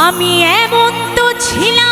আমি এমন তো ছিলাম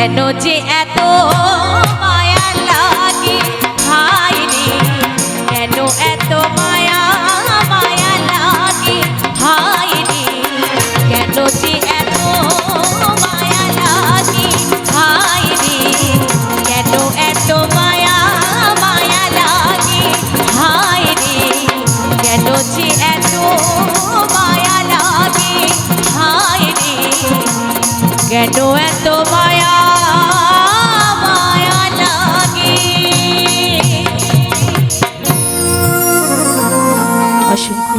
কেন যে এত মায়া লাগে? হায় রে, কেন এত মায়া মায়া লাগে? হায় রে, কেন যে মায়া লাগে? হায় রে, কেন এত মায়া মায়া লাগে? হায় রে, কেন যে মায়া লাগে? হায় রে, কেন এত